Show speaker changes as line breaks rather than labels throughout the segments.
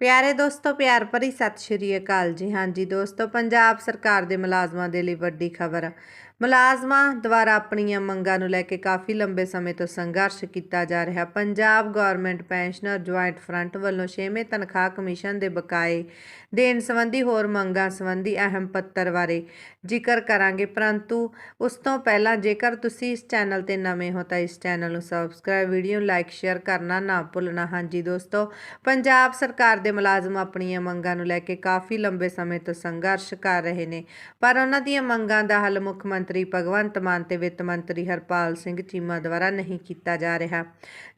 ਪਿਆਰੇ ਦੋਸਤੋ, ਪਿਆਰ ਭਰੀ ਸਤਿ ਸ਼੍ਰੀ ਅਕਾਲ ਜੀ। ਹਾਂਜੀ ਦੋਸਤੋ, ਪੰਜਾਬ ਸਰਕਾਰ ਦੇ ਮੁਲਾਜ਼ਮਾਂ ਦੇ ਲਈ ਵੱਡੀ ਖਬਰ। ਮੁਲਾਜ਼ਮਾਂ ਦੁਆਰਾ ਆਪਣੀਆਂ ਮੰਗਾਂ ਨੂੰ ਲੈ ਕੇ ਕਾਫੀ ਲੰਬੇ ਸਮੇਂ ਤੋਂ ਸੰਘਰਸ਼ ਕੀਤਾ ਜਾ ਰਿਹਾ। Punjab government pensioner joint front ਵੱਲੋਂ 6ਵੇਂ ਤਨਖਾਹ ਕਮਿਸ਼ਨ ਦੇ ਬਕਾਏ ਦੇਣ ਸੰਬੰਧੀ ਹੋਰ ਮੰਗਾਂ ਸੰਬੰਧੀ ਅਹਿਮ ਪੱਤਰ ਬਾਰੇ ਜ਼ਿਕਰ ਕਰਾਂਗੇ। ਪਰੰਤੂ ਉਸ ਤੋਂ ਪਹਿਲਾਂ ਜੇਕਰ ਤੁਸੀਂ ਇਸ ਚੈਨਲ ਤੇ ਨਵੇਂ ਹੋ ਤਾਂ ਇਸ ਚੈਨਲ ਨੂੰ ਸਬਸਕ੍ਰਾਈਬ, ਵੀਡੀਓ ਨੂੰ ਲਾਈਕ, ਸ਼ੇਅਰ ਕਰਨਾ ਨਾ ਭੁੱਲਣਾ। ਹਾਂਜੀ ਦੋਸਤੋ, ਪੰਜਾਬ ਸਰਕਾਰ ਦੇ ਮੁਲਾਜ਼ਮ ਆਪਣੀਆਂ ਮੰਗਾਂ ਨੂੰ ਲੈ ਕੇ ਕਾਫੀ ਲੰਬੇ ਸਮੇਂ ਤੋਂ ਸੰਘਰਸ਼ ਕਰ ਰਹੇ ਨੇ। ਪਰ ਉਹਨਾਂ ਦੀਆਂ ਮੰਗਾਂ ਦਾ ਹੱਲ ਮੁੱਖ ਮੰਤਰੀ ਭਗਵੰਤ ਮਾਨ ਤੇ ਵਿੱਤ ਮੰਤਰੀ ਹਰਪਾਲ ਸਿੰਘ ਚੀਮਾ ਦੁਆਰਾ ਨਹੀਂ ਕੀਤਾ ਜਾ ਰਿਹਾ।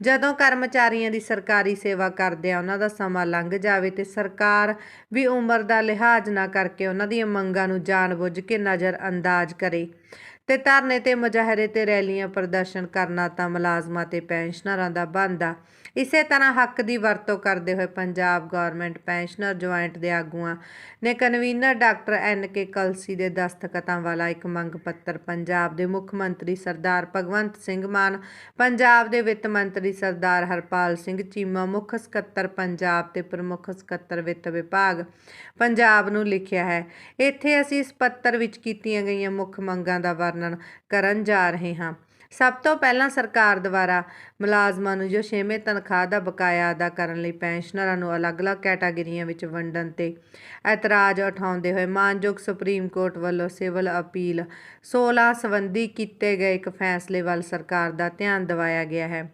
ਜਦੋਂ ਕਰਮਚਾਰੀਆਂ ਦੀ ਸਰਕਾਰੀ ਸੇਵਾ ਕਰਦੇ ਆ ਉਹਨਾਂ ਦਾ ਸਮਾਂ ਲੰਘ ਜਾਵੇ ਤੇ ਸਰਕਾਰ ਵੀ ਉਮਰ ਦਾ ਲਿਹਾਜ਼ ਨਾ ਕਰਕੇ ਉਹਨਾਂ ਦੀਆਂ ਮੰਗਾਂ ਨੂੰ ਜਾਣਬੁੱਝ ਕੇ ਨਜ਼ਰ ਅੰਦਾਜ਼ ਕਰੇ। ਤੇ ਧਰਨੇ ਤੇ ਮੁਜ਼ਾਹਰੇ ਤੇ ਰੈਲੀਆਂ ਪ੍ਰਦਰਸ਼ਨ ਕਰਨਾ ਤਾਂ ਮੁਲਾਜ਼ਮਾਂ ਤੇ ਪੈਨਸ਼ਨਰਾਂ ਦਾ ਬਣਦਾ ਇਸੇ ਤਰ੍ਹਾਂ ਹੱਕ ਦੀ ਵਰਤੋਂ ਕਰਦੇ ਹੋਏ ਪੰਜਾਬ ਗਵਰਨਮੈਂਟ ਪੈਨਸ਼ਨਰ ਜੁਆਇੰਟ ਦੇ ਆਗੂਆਂ ਨੇ convener doctor N K Kalsi ਦੇ ਦਸਤਖਤਾਂ ਵਾਲਾ ਇੱਕ ਮੰਗ ਪੱਤਰ ਪੰਜਾਬ ਦੇ ਮੁੱਖ ਮੰਤਰੀ ਸਰਦਾਰ ਭਗਵੰਤ ਸਿੰਘ ਮਾਨ, ਪੰਜਾਬ ਦੇ ਵਿੱਤ ਮੰਤਰੀ ਸਰਦਾਰ ਹਰਪਾਲ ਸਿੰਘ ਚੀਮਾ, ਮੁੱਖ ਸਕੱਤਰ ਪੰਜਾਬ ਤੇ ਪ੍ਰਮੁੱਖ ਸਕੱਤਰ ਵਿੱਤ ਵਿਭਾਗ ਪੰਜਾਬ ਨੂੰ ਲਿਖਿਆ ਹੈ। ਇੱਥੇ ਅਸੀਂ ਇਸ ਪੱਤਰ ਵਿੱਚ ਕੀਤੀਆਂ ਗਈਆਂ ਮੁੱਖ ਮੰਗਾਂ ਦਾ ਵਰਣਨ ਕਰਨ ਜਾ ਰਹੇ ਹਾਂ। ਸਭ ਤੋਂ ਪਹਿਲਾਂ ਸਰਕਾਰ ਦੁਆਰਾ ਮੁਲਾਜ਼ਮਾਂ ਨੂੰ ਜੋ 6ਵੇਂ ਤਨਖਾਹ ਦਾ ਬਕਾਇਆ ਅਦਾ ਕਰਨ ਲਈ ਪੈਨਸ਼ਨਰਾਂ ਨੂੰ ਅਲੱਗ-ਅਲੱਗ ਕੈਟਾਗਰੀਆਂ ਵਿੱਚ ਵੰਡਣ ਤੇ ਇਤਰਾਜ਼ ਉਠਾਉਂਦੇ ਹੋਏ ਮਾਨਯੋਗ ਸੁਪਰੀਮ ਕੋਰਟ ਵੱਲੋਂ ਸਿਵਲ ਅਪੀਲ 16 ਸੰਬੰਧੀ ਕੀਤੇ ਗਏ ਇੱਕ ਫੈਸਲੇ ਵੱਲ ਸਰਕਾਰ ਦਾ ਧਿਆਨ ਦਿਵਾਇਆ ਗਿਆ ਹੈ।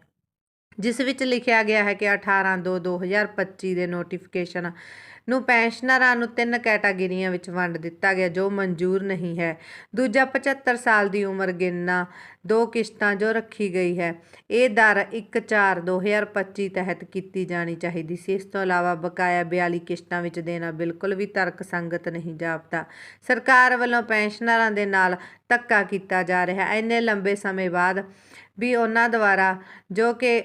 ਜਿਸ ਵਿੱਚ ਲਿਖਿਆ ਗਿਆ ਹੈ ਕਿ 18/2/2025 ਦੇ ਨੋਟੀਫਿਕੇਸ਼ਨ ਨੂੰ ਪੈਨਸ਼ਨਰਾਂ ਨੂੰ ਤਿੰਨ ਕੈਟਾਗਰੀਆਂ ਵਿੱਚ ਵੰਡ ਦਿੱਤਾ ਗਿਆ, ਜੋ ਮਨਜ਼ੂਰ ਨਹੀਂ ਹੈ। ਦੂਜਾ 75 ਸਾਲ ਦੀ ਉਮਰ ਗਿਣਨਾ ਦੋ ਕਿਸ਼ਤਾਂ ਜੋ ਰੱਖੀ ਗਈ ਹੈ। ਇਹ ਦਰ 1/4/2025 ਤਹਿਤ ਕੀਤੀ ਜਾਣੀ ਚਾਹੀਦੀ ਸੀ। ਇਸ ਤੋਂ ਇਲਾਵਾ ਬਕਾਇਆ 42 ਕਿਸ਼ਤਾਂ ਵਿੱਚ ਦੇਣਾ ਬਿਲਕੁਲ ਵੀ ਤਰਕ ਸੰਗਤ ਨਹੀਂ ਜਾਪਦਾ। ਸਰਕਾਰ ਵੱਲੋਂ ਪੈਨਸ਼ਨਰਾਂ ਦੇ ਨਾਲ ਧੱਕਾ ਕੀਤਾ ਜਾ ਰਿਹਾ। ਹੈ ਇੰਨੇ ਲੰਬੇ ਸਮੇਂ ਬਾਅਦ ਵੀ ਉਹਨਾਂ ਦੁਆਰਾ ਜੋ ਕਿ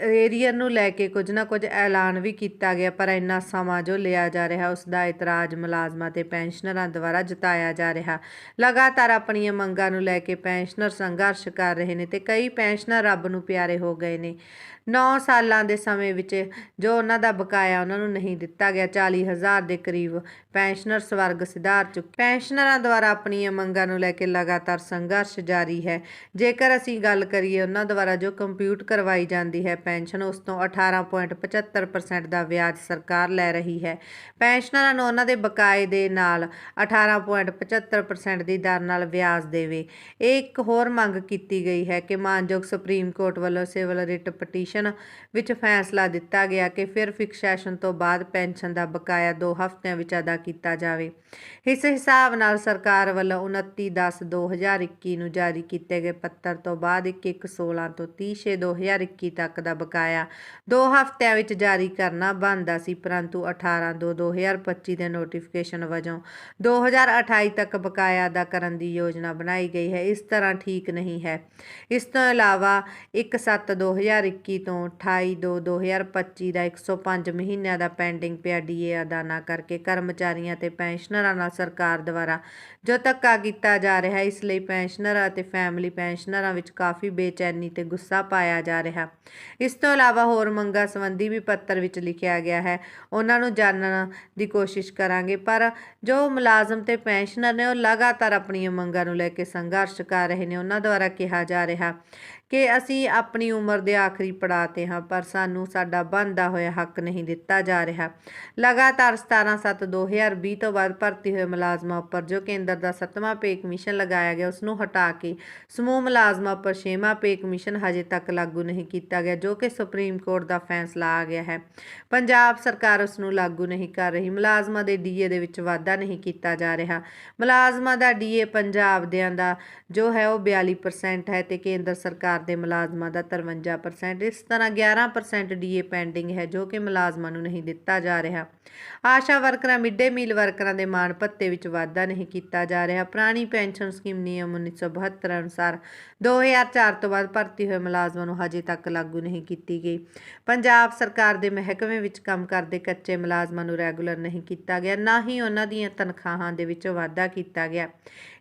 ਏਰੀਅਰ ਨੂੰ ਲੈ ਕੇ ਕੁਝ ਨਾ ਕੁਝ ਐਲਾਨ ਵੀ ਕੀਤਾ ਗਿਆ, ਪਰ ਇੰਨਾ ਸਮਾਂ ਜੋ ਲਿਆ ਜਾ ਰਿਹਾ ਉਸ ਦਾ ਇਤਰਾਜ਼ ਮੁਲਾਜ਼ਮਾਂ ਤੇ ਪੈਨਸ਼ਨਰਾਂ ਦੁਆਰਾ ਜਤਾਇਆ ਜਾ ਰਿਹਾ। ਲਗਾਤਾਰ ਆਪਣੀਆਂ ਮੰਗਾਂ ਨੂੰ ਲੈ ਕੇ ਪੈਨਸ਼ਨਰ ਸੰਘਰਸ਼ ਕਰ ਰਹੇ ਨੇ ਤੇ ਕਈ ਪੈਨਸ਼ਨਰ ਰੱਬ ਨੂੰ ਪਿਆਰੇ ਹੋ ਗਏ ਨੇ। 9 ਸਾਲਾਂ ਦੇ ਸਮੇਂ ਵਿੱਚ ਜੋ ਉਹਨਾਂ ਦਾ ਬਕਾਇਆ ਉਹਨਾਂ ਨੂੰ ਨਹੀਂ ਦਿੱਤਾ ਗਿਆ 40000 ਦੇ ਕਰੀਬ ਪੈਨਸ਼ਨਰ ਸਵਰਗ ਸਿਧਾਰ ਚੁੱਕ ਪੈਨਸ਼ਨਰਾਂ ਦੁਆਰਾ ਆਪਣੀਆਂ ਮੰਗਾਂ ਨੂੰ ਲੈ ਕੇ ਲਗਾਤਾਰ ਸੰਘਰਸ਼ ਜਾਰੀ ਹੈ। ਜੇਕਰ ਅਸੀਂ ਗੱਲ ਕਰੀਏ ਉਹਨਾਂ ਦੁਆਰਾ ਜੋ ਕੰਪਿਊਟ ਕਰਵਾਈ ਜਾਂਦੀ ਹੈ ਪੈਨਸ਼ਨ ਉਸ ਤੋਂ 18.75% ਦਾ ਵਿਆਜ ਸਰਕਾਰ ਲੈ ਰਹੀ ਹੈ। ਪੈਨਸ਼ਨਰਾਂ ਨੂੰ ਉਹਨਾਂ ਦੇ ਬਕਾਏ ਦੇ ਨਾਲ 18.75% ਦੀ ਦਰ ਨਾਲ ਵਿਆਜ ਦੇਵੇ। ਇਹ ਇੱਕ ਹੋਰ ਮੰਗ ਕੀਤੀ ਗਈ ਹੈ ਕਿ ਮਾਨਯੋਗ ਸੁਪਰੀਮ ਕੋਰਟ ਵੱਲੋਂ ਸਿਵਲ ਰਿਟ ਪਟੀਸ਼ਨ ਵਿੱਚ ਫੈਸਲਾ ਦਿੱਤਾ ਗਿਆ ਕਿ ਫਿਰ ਫਿਕਸ ਸੈਸ਼ਨ ਤੋਂ ਬਾਅਦ ਪੈਨਸ਼ਨ ਦਾ ਬਕਾਇਆ 2 ਹਫ਼ਤਿਆਂ ਵਿੱਚ ਅਦਾ ਕੀਤਾ ਜਾਵੇ। ਇਸ ਹਿਸਾਬ ਨਾਲ ਸਰਕਾਰ ਵੱਲੋਂ 29/10/2021 ਨੂੰ ਜਾਰੀ ਕੀਤੇ ਗਏ ਪੱਤਰ ਤੋਂ ਬਾਅਦ 21/16 ਤੋਂ 30/6/2021 ਤੱਕ ਦਾ ਬਕਾਇਆ। 2 ਹਫ਼ਤਿਆਂ ਵਿੱਚ ਜਾਰੀ ਕਰਨਾ ਬਣਦਾ ਸੀ, ਪਰੰਤੂ 18/2/2025 ਦੇ ਨੋਟੀਫਿਕੇਸ਼ਨ ਵਜੋਂ 2028 ਤੱਕ ਬਕਾਇਆ ਅਦਾ ਕਰਨ ਦੀ ਯੋਜਨਾ ਬਣਾਈ ਗਈ ਹੈ। ਇਸ ਤਰ੍ਹਾਂ ਠੀਕ ਨਹੀਂ ਹੈ। ਇਸ ਤੋਂ ਇਲਾਵਾ 1/7/2021 ਤੋਂ 28/2/2025 ਦਾ 105 ਮਹੀਨਿਆਂ ਦਾ ਪੈਂਡਿੰਗ ਪਿਆ ਡੀਏ ਅਦਾ ਨਾ ਕਰਕੇ ਕਰਮਚਾਰੀਆਂ ਤੇ ਪੈਨਸ਼ਨਰਾਂ ਨਾਲ ਸਰਕਾਰ ਦੁਆਰਾ ਜੋ ਧੱਕਾ ਕੀਤਾ ਜਾ ਰਿਹਾ ਹੈ। ਇਸ ਲਈ ਪੈਨਸ਼ਨਰਾਂ ਅਤੇ ਫੈਮਿਲੀ ਪੈਨਸ਼ਨਰਾਂ ਵਿੱਚ ਕਾਫੀ ਬੇਚੈਨੀ ਤੇ ਗੁੱਸਾ ਪਾਇਆ ਜਾ ਰਿਹਾ। ਇਸ ਤੋਂ ਇਲਾਵਾ ਹੋਰ ਮੰਗਾਂ ਸੰਬੰਧੀ ਵੀ ਪੱਤਰ ਵਿੱਚ ਲਿਖਿਆ ਗਿਆ ਹੈ। ਉਹਨਾਂ ਨੂੰ ਜਾਣਨ ਦੀ ਕੋਸ਼ਿਸ਼ ਕਰਾਂਗੇ, ਪਰ ਜੋ ਮੁਲਾਜ਼ਮ ਤੇ ਪੈਨਸ਼ਨਰ ਨੇ ਉਹ ਲਗਾਤਾਰ ਆਪਣੀਆਂ ਮੰਗਾਂ ਨੂੰ ਲੈ ਕੇ ਸੰਘਰਸ਼ ਕਰ ਰਹੇ ਨੇ, ਉਹਨਾਂ ਦੁਆਰਾ ਕਿਹਾ ਜਾ ਰਿਹਾ ਕਿ ਅਸੀਂ ਆਪਣੀ ਉਮਰ ਦੇ ਆਖਰੀ ਪੜਾਅ ਤੇ ਹਾਂ, ਪਰ ਸਾਨੂੰ ਸਾਡਾ ਬਣਦਾ ਹੋਇਆ ਹੱਕ ਨਹੀਂ ਦਿੱਤਾ ਜਾ ਰਿਹਾ। ਲਗਾਤਾਰ 17/7/2020 ਤੋਂ ਬਾਅਦ ਭਰਤੀ ਹੋਏ ਮੁਲਾਜ਼ਮਾਂ ਉੱਪਰ ਜੋ ਕੇਂਦਰ ਦਾ 7ਵਾਂ ਪੇ ਕਮਿਸ਼ਨ ਲਗਾਇਆ ਗਿਆ, ਉਸ ਨੂੰ ਹਟਾ ਕੇ ਸਮੂਹ ਮੁਲਾਜ਼ਮਾਂ ਉੱਪਰ 6ਵਾਂ ਪੇ ਕਮਿਸ਼ਨ ਹਜੇ ਤੱਕ ਲਾਗੂ ਨਹੀਂ ਕੀਤਾ ਗਿਆ, ਜੋ ਕਿ ਸੁਪਰੀਮ ਕੋਰਟ ਦਾ ਫੈਸਲਾ ਆ ਗਿਆ ਹੈ। ਪੰਜਾਬ ਸਰਕਾਰ ਉਸ ਨੂੰ ਲਾਗੂ ਨਹੀਂ ਕਰ ਰਹੀ। ਮੁਲਾਜ਼ਮਾਂ ਦੇ ਡੀਏ ਦੇ ਵਿੱਚ ਵਾਧਾ ਨਹੀਂ ਕੀਤਾ ਜਾ ਰਿਹਾ। ਮੁਲਾਜ਼ਮਾਂ ਦਾ ਡੀਏ ਪੰਜਾਬ ਦਿਆਂ ਦਾ ਜੋ ਹੈ, ਉਹ 42% ਹੈ ਤੇ ਕੇਂਦਰ ਸਰਕਾਰ ਸਰਕਾਰ ਦੇ ਮੁਲਾਜ਼ਮਾਂ ਦਾ 53% ਇਸ ਤਰ੍ਹਾਂ 11% ਡੀਏ ਪੈਂਡਿੰਗ ਹੈ ਜੋ ਕਿ ਮੁਲਾਜ਼ਮਾਂ ਨੂੰ ਨਹੀਂ ਦਿੱਤਾ ਜਾ ਰਿਹਾ। ਆਸ਼ਾ ਵਰਕਰਾਂ, ਮਿੱਡੇ ਮੀਲ ਵਰਕਰਾਂ ਦੇ ਮਾਣ ਭੱਤੇ ਵਿੱਚ ਵਾਧਾ ਨਹੀਂ ਕੀਤਾ ਜਾ ਰਿਹਾ। ਪੁਰਾਣੀ ਪੈਨਸ਼ਨ ਸਕੀਮ ਨਿਯਮ 1972 ਅਨੁਸਾਰ 2004 ਤੋਂ ਬਾਅਦ ਭਰਤੀ ਹੋਏ ਮੁਲਾਜ਼ਮਾਂ ਨੂੰ ਹਜੇ ਤੱਕ ਲਾਗੂ ਨਹੀਂ ਕੀਤੀ ਗਈ। ਪੰਜਾਬ ਸਰਕਾਰ ਦੇ ਮਹਿਕਮੇ ਵਿੱਚ ਕੰਮ ਕਰਦੇ ਕੱਚੇ ਮੁਲਾਜ਼ਮਾਂ ਨੂੰ ਰੈਗੂਲਰ ਨਹੀਂ ਕੀਤਾ ਗਿਆ। ਨਾ ਹੀ ਉਹਨਾਂ ਦੀਆਂ ਤਨਖਾਹਾਂ ਦੇ ਵਿੱਚ ਵਾਧਾ ਕੀਤਾ ਗਿਆ।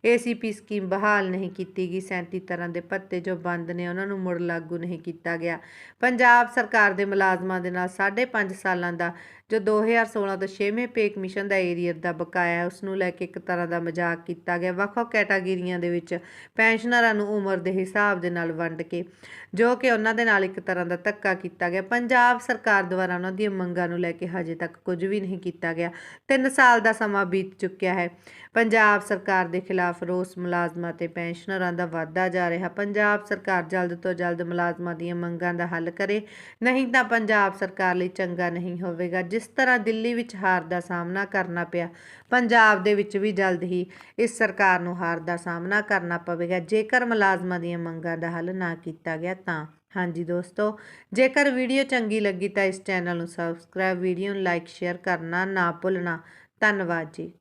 ਏਸੀਪੀ ਸਕੀਮ ਬਹਾਲ ਨਹੀਂ ਕੀਤੀ ਗਈ। 37 ਤਰ੍ਹਾਂ ਦੇ ਭੱਤੇ ਜੋ ਬੰਦ ਨੇ, ਉਹਨਾਂ ਨੂੰ ਮੁੜ ਲਾਗੂ ਨਹੀਂ ਕੀਤਾ ਗਿਆ। ਪੰਜਾਬ ਸਰਕਾਰ ਦੇ ਮੁਲਾਜ਼ਮਾਂ ਦੇ ਨਾਲ 5.5 ਸਾਲਾਂ ਦਾ, ਜੋ 2016 ਤੋਂ 6ਵੇਂ ਪੇ ਕਮਿਸ਼ਨ ਦਾ ਏਰੀਅਰ ਦਾ ਬਕਾਇਆ ਹੈ ਉਸ ਨੂੰ ਲੈ ਕੇ ਇੱਕ ਤਰ੍ਹਾਂ ਦਾ ਮਜ਼ਾਕ ਕੀਤਾ ਗਿਆ। ਵੱਖ-ਵੱਖ ਕੈਟਾਗਰੀਆਂ ਦੇ ਵਿੱਚ ਪੈਨਸ਼ਨਰਾਂ ਨੂੰ ਉਮਰ ਦੇ ਹਿਸਾਬ ਦੇ ਨਾਲ ਵੰਡ ਕੇ, ਜੋ ਕਿ ਉਹਨਾਂ ਦੇ ਨਾਲ ਇੱਕ ਤਰ੍ਹਾਂ ਦਾ ਧੱਕਾ ਕੀਤਾ ਗਿਆ। ਪੰਜਾਬ ਸਰਕਾਰ ਦੁਆਰਾ ਉਹਨਾਂ ਦੀਆਂ ਮੰਗਾਂ ਨੂੰ ਲੈ ਕੇ ਹਜੇ ਤੱਕ ਕੁਝ ਵੀ ਨਹੀਂ ਕੀਤਾ ਗਿਆ। 3 ਸਾਲ ਦਾ ਸਮਾਂ ਬੀਤ ਚੁੱਕਿਆ ਹੈ। ਪੰਜਾਬ ਸਰਕਾਰ ਦੇ ਖਿਲਾਫ ਰੋਸ ਮੁਲਾਜ਼ਮਾਂ ਤੇ ਪੈਨਸ਼ਨਰਾਂ ਦਾ ਵਾਧਾ ਜਾ ਰਿਹਾ। ਪੰਜਾਬ ਸਰਕਾਰ ਜਲਦ ਤੋਂ ਜਲਦ ਮੁਲਾਜ਼ਮਾਂ ਦੀਆਂ ਮੰਗਾਂ ਦਾ ਹੱਲ ਕਰੇ। ਨਹੀਂ ਤਾਂ ਪੰਜਾਬ ਸਰਕਾਰ ਲਈ ਚੰਗਾ ਨਹੀਂ ਹੋਵੇਗਾ। ਜਿਸ ਤਰ੍ਹਾਂ ਦਿੱਲੀ ਵਿੱਚ ਹਾਰ ਦਾ ਸਾਹਮਣਾ ਕਰਨਾ ਪਿਆ, ਪੰਜਾਬ ਦੇ ਵਿੱਚ ਵੀ ਜਲਦ ਹੀ ਇਸ ਸਰਕਾਰ ਨੂੰ ਹਾਰ ਦਾ ਸਾਹਮਣਾ ਕਰਨਾ ਪਵੇਗਾ। ਜੇਕਰ ਮੁਲਾਜ਼ਮਾਂ ਦੀਆਂ ਮੰਗਾਂ ਦਾ ਹੱਲ ਨਾ ਕੀਤਾ ਗਿਆ ਤਾਂ। ਹਾਂਜੀ ਦੋਸਤੋ, ਜੇਕਰ ਵੀਡੀਓ ਚੰਗੀ ਲੱਗੀ ਤਾਂ ਇਸ ਚੈਨਲ ਨੂੰ ਸਬਸਕ੍ਰਾਈਬ, ਵੀਡੀਓ ਨੂੰ ਲਾਈਕ, ਸ਼ੇਅਰ ਕਰਨਾ ਨਾ ਭੁੱਲਣਾ। ਧੰਨਵਾਦ ਜੀ।